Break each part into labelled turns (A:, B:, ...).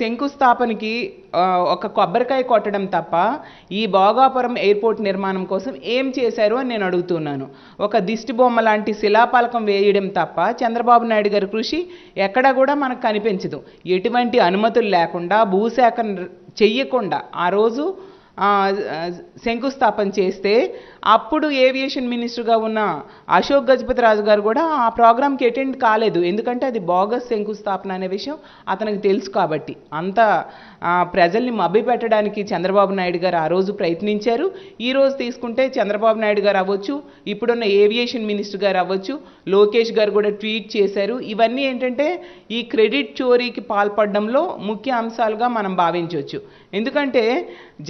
A: శంకుస్థాపనకి ఒక కొబ్బరికాయ కొట్టడం తప్ప ఈ భోగాపురం ఎయిర్పోర్ట్ నిర్మాణం కోసం ఏం చేశారు అని నేను అడుగుతున్నాను. ఒక దిష్టి బొమ్మ లాంటి శిలాపాలకం వేయడం తప్ప చంద్రబాబు నాయుడు గారి కృషి ఎక్కడా కూడా మనకు కనిపించదు. ఎటువంటి అనుమతులు లేకుండా భూసేకరణ చెయ్యకుండా ఆ రోజు శంకుస్థాపన చేస్తే అప్పుడు ఏవియేషన్ మినిస్టర్గా ఉన్న అశోక్ గజపతి రాజు గారు కూడా ఆ ప్రోగ్రామ్కి అటెండ్ కాలేదు. ఎందుకంటే అది బోగస్ శంకుస్థాపన అనే విషయం అతనికి తెలుసు కాబట్టి. అంత ప్రజల్ని మభ్యపెట్టడానికి చంద్రబాబు నాయుడు గారు ఆ రోజు ప్రయత్నించారు. ఈ రోజు తీసుకుంటే చంద్రబాబు నాయుడు గారు అవ్వచ్చు ఇప్పుడున్న ఏవియేషన్ మినిస్టర్ గారు అవ్వచ్చు లోకేష్ గారు కూడా ట్వీట్ చేశారు. ఇవన్నీ ఏంటంటే ఈ క్రెడిట్ చోరీకి పాల్పడడంలో ముఖ్య అంశాలుగా మనం భావించవచ్చు. ఎందుకంటే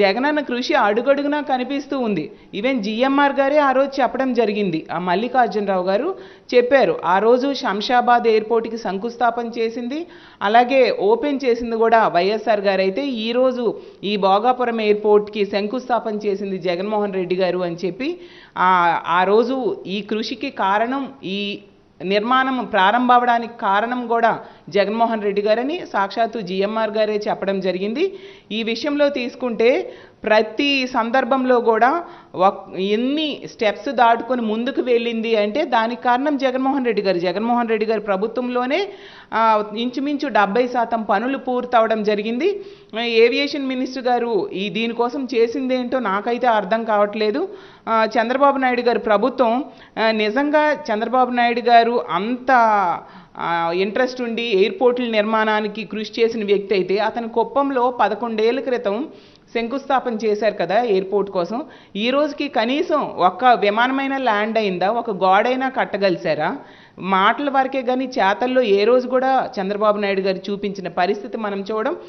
A: జగనన్న కృషి అడుగడుగునా కనిపిస్తూ ఉంది. ఈవెన్ జిఎంఆర్ గారే ఆ రోజు చెప్పడం జరిగింది. ఆ మల్లికార్జునరావు గారు చెప్పారు ఆ రోజు శంషాబాద్ ఎయిర్పోర్ట్కి శంకుస్థాపన చేసింది అలాగే ఓపెన్ చేసింది కూడా వైఎస్ఆర్ గారు అయితే ఈరోజు ఈ భోగాపురం ఎయిర్పోర్ట్కి శంకుస్థాపన చేసింది జగన్మోహన్ రెడ్డి గారు అని చెప్పి ఆ ఆ రోజు ఈ కృషికి కారణం ఈ నిర్మాణం ప్రారంభమవడానికి కారణం కూడా జగన్మోహన్ రెడ్డి గారని సాక్షాత్తు జిఎంఆర్ గారే చెప్పడం జరిగింది. ఈ విషయంలో తీసుకుంటే ప్రతి సందర్భంలో కూడా ఒక్- ఎన్ని స్టెప్స్ దాటుకొని ముందుకు వెళ్ళింది అంటే దానికి కారణం జగన్మోహన్ రెడ్డి గారు. జగన్మోహన్ రెడ్డి గారి ప్రభుత్వంలోనే ఇంచుమించు డెబ్బై శాతం పనులు పూర్తవడం జరిగింది. ఏవియేషన్ మినిస్టర్ గారు ఈ దీనికోసం చేసింది ఏంటో నాకైతే అర్థం కావట్లేదు. చంద్రబాబు నాయుడు గారి ప్రభుత్వం నిజంగా చంద్రబాబు నాయుడు గారు అంత ఇంట్రెస్ట్ ఉండి ఎయిర్పోర్టుల నిర్మాణానికి కృషి చేసిన వ్యక్తి అయితే అతను కుప్పంలో పదకొండేళ్ళ క్రితం శంకుస్థాపన చేశారు కదా ఎయిర్పోర్ట్ కోసం. ఈ రోజుకి కనీసం ఒక్క విమానమైన ల్యాండ్ అయిందా? ఒక గోడైనా కట్టగలిసారా మాటల వరకే కానీ చేతల్లో ఏ రోజు కూడా చంద్రబాబు నాయుడు గారు చూపించిన పరిస్థితి మనం చూడడం